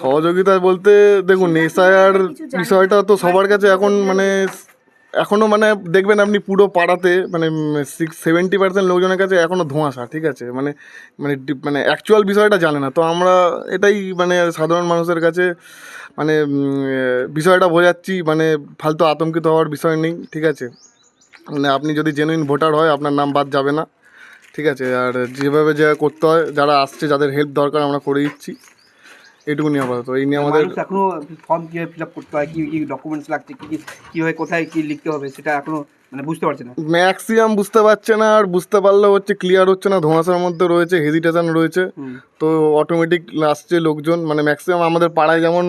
সহযোগিতা বলতে দেখুন এসআইআর বিষয়টা তো সবার কাছে এখন মানে এখনও মানে দেখবেন আপনি পুরো পাড়াতে মানে সিক্স সেভেন্টি পার্সেন্ট লোকজনের কাছে এখনও ধোঁয়াশা ঠিক আছে? মানে মানে মানে অ্যাকচুয়াল বিষয়টা জানে না। তো আমরা এটাই মানে সাধারণ মানুষের কাছে মানে বিষয়টা বোঝাচ্ছি মানে ফালতু আতঙ্কিত হওয়ার বিষয় নেই ঠিক আছে? মানে আপনি যদি জেনুইন ভোটার হয় আপনার নাম বাদ যাবে না ঠিক আছে? আর যেভাবে যা করতে হয় যারা আসছে যাদের হেল্প দরকার আমরা করে দিচ্ছি। এইটুকুনি আপাতত। এই নিয়ে আমাদের এখনও ফর্ম কীভাবে ফিল আপ করতে হয় কি কি ডকুমেন্টস লাগছে কি কি কীভাবে কোথায় কি লিখতে হবে সেটা এখনও মানে বুঝতে পারছে না। ম্যাক্সিমাম বুঝতে পারছে না আর বুঝতে পারলেও হচ্ছে ক্লিয়ার হচ্ছে না ধোঁয়াশার মধ্যে রয়েছে হেজিটেশন রয়েছে। তো অটোমেটিক আসছে লোকজন মানে ম্যাক্সিমাম আমাদের পাড়ায় যেমন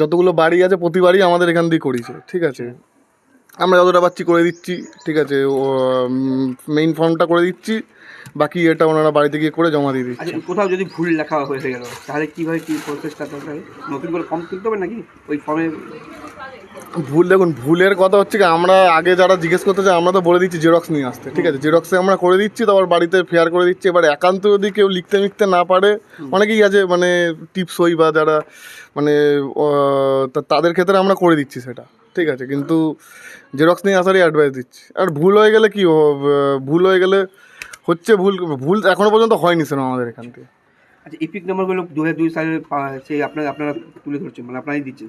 যতগুলো বাড়ি আছে প্রতিবারই আমাদের এখান দিয়ে করিয়েছে ঠিক আছে? আমরা যতটা পাচ্ছি করে দিচ্ছি ঠিক আছে? মেইন ফর্মটা করে দিচ্ছি। বাকি এটা ওনারা বাড়িতে গিয়ে করে জমা দিয়ে দিচ্ছে। আচ্ছা কোথাও যদি ভুল লেখা হয়ে গেল তাহলে কীভাবে কি প্রসেসটা হবে নতুন করে ফর্ম তুলতে হবে নাকি? ওই ফর্মে ভুল দেখুন ভুলের কথা হচ্ছে কি আমরা আগে যারা জিজ্ঞেস করতে চাই আমরা তো বলে দিচ্ছি জেরক্স নিয়ে আসতে ঠিক আছে? জেরক্সে আমরা করে দিচ্ছি তারপর বাড়িতে ফেয়ার করে দিচ্ছি। এবার একান্ত যদি কেউ লিখতে মিখতে না পারে অনেকেই আছে মানে টিপস হই বা যারা মানে তাদের ক্ষেত্রে আমরা করে দিচ্ছি সেটা ঠিক আছে? কিন্তু জেরক্স নিয়ে আসারই অ্যাডভাইস দিচ্ছি। আর ভুল হয়ে গেলে কি ভুল হয়ে গেলে হচ্ছে ভুল ভুল এখনও পর্যন্ত হয়নি সেরকম আমাদের এখান থেকে। আচ্ছা ইপিক নাম্বারগুলো দু হাজার দুই সালে সেই আপনার আপনারা তুলে ধরছেন মানে আপনারাই দিচ্ছেন।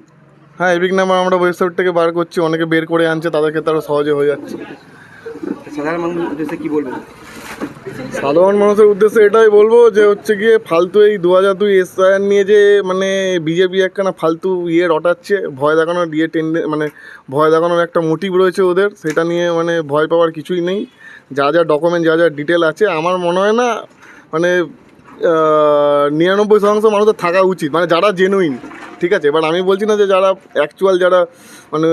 হ্যাঁ এপিক নাম্বার আমরা ওয়েবসাইট থেকে বার করছি অনেকে বের করে আনছে তাদের ক্ষেত্রে আরও সহজে হয়ে যাচ্ছে। সাধারণ মানুষ কি বলবেন? সাধারণ মানুষের উদ্দেশ্যে এটাই বলব যে হচ্ছে গিয়ে ফালতু এই দু হাজার দুই এসআইআর নিয়ে যে মানে বিজেপি একখানা ফালতু ইয়ে রটাচ্ছে, ভয় দেখানোর ইয়ে টেন্ডে মানে ভয় দেখানোর একটা মোটিভ রয়েছে ওদের, সেটা নিয়ে মানে ভয় পাওয়ার কিছুই নেই। যা যা ডকুমেন্ট যা যা ডিটেল আছে, আমার মনে হয় না মানে নিরানব্বই শতাংশ মানুষের থাকা উচিত মানে যারা জেনুইন ঠিক আছে এবার আমি বলছি না যে যারা অ্যাকচুয়াল যারা মানে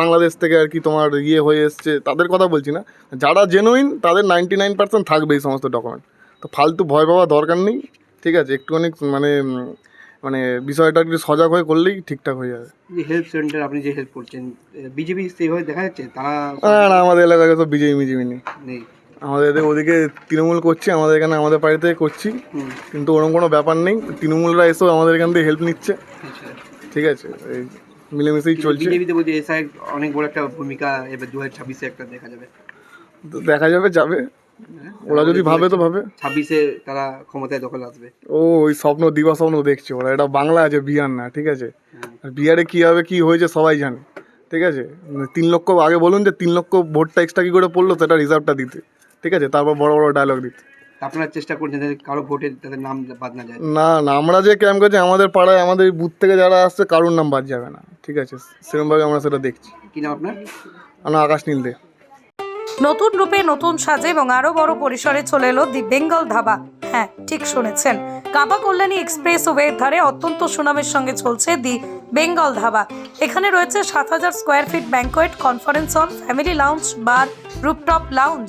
বাংলাদেশ থেকে আর কি তোমার ইয়ে হয়ে এসছে তাদের কথা বলছি না। যারা জেনুইন তাদের নাইনটি নাইন পার্সেন্ট থাকবে এই সমস্ত ডকুমেন্ট তো ফালতু ভয় পাওয়ার দরকার নেই ঠিক আছে একটুখানি মানে মানে বিষয়টা একটু সজাগ হয়ে করলেই ঠিকঠাক হয়ে যাবে। হেল্প সেন্টার আপনি যে হেল্প করছেন বিজেপি সেইভাবে দেখা যাচ্ছে? তারা আর আমাদের এলাকায় তো বিজেপি নেই। নেই। আমাদের ওদিকে তৃণমূল করছি আমাদের এখানে আমাদের বাড়িতে করছি। কিন্তু ওরকম কোনো ব্যাপার নেই তৃণমূলরা এসেও আমাদের এখান থেকে হেল্প নিচ্ছে। আচ্ছা। ঠিক আছে এই মিলেমিশেই চলছে। বিজেপিতে বলছে এসআই অনেক বড় একটা ভূমিকা এবার দু হাজার ছাব্বিশে একটা দেখা যাবে। তো দেখা যাবে যাবে। ওরা যদি ভাবে তো ভাবে। ছাব্বিশে তারা ক্ষমতায় দখল আসবে। ও ওই স্বপ্ন দিবা স্বপ্ন দেখছে ওরা। এটা বাংলা আছে বিহার না ঠিক আছে? হ্যাঁ। আর বিহারে কী হবে কী হয়েছে সবাই জানে। ঠিক আছে? তিন লক্ষ আগে বলুন যে তিন লক্ষ ভোটটা এক্সট্রা কী করে পড়ল সেটা রিজার্ভটা দিতে। ঠিক আছে? তারপর বড় বড় ডায়লগ দিতে আপনারা চেষ্টা করছেন যাতে কারও ভোটে তাদের নাম বাদ না যায়। না না আমরা যে ক্যাম্প করছি আমাদের পাড়ায় আমাদের বুথ থেকে যারা আসছে কারোর নাম বাদ যাবে না। ঠিক আছে? সেরকমভাবে আমরা সেটা দেখছি। কি নাম আপনার? আমরা আকাশ নীল দে। নতুন রূপে নতুন সাজে এবং আরও বড় পরিসরে চলে এলো দি বেঙ্গল ধাবা। হ্যাঁ ঠিক শুনেছেন। কাবা কল্যাণী এক্সপ্রেস ওয়ের ধারে অত্যন্ত সুনামের সঙ্গে চলছে দি বেঙ্গল ধাবা। এখানে রয়েছে সাত হাজার square feet banquet conference hall family lounge bar rooftop lounge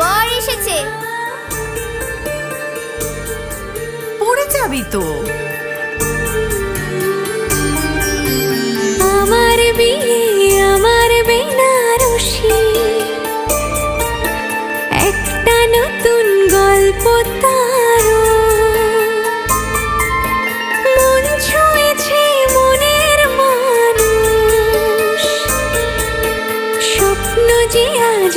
বর এসেছে। পড়ে যাবি তো। আমার বিয়ে আমার বেনারসি। একটা নতুন গল্প তার মন ছুঁয়েছে মনের মানুষ। স্বপ্ন যে আজ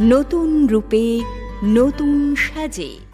নতুন রূপে নতুন সাজে।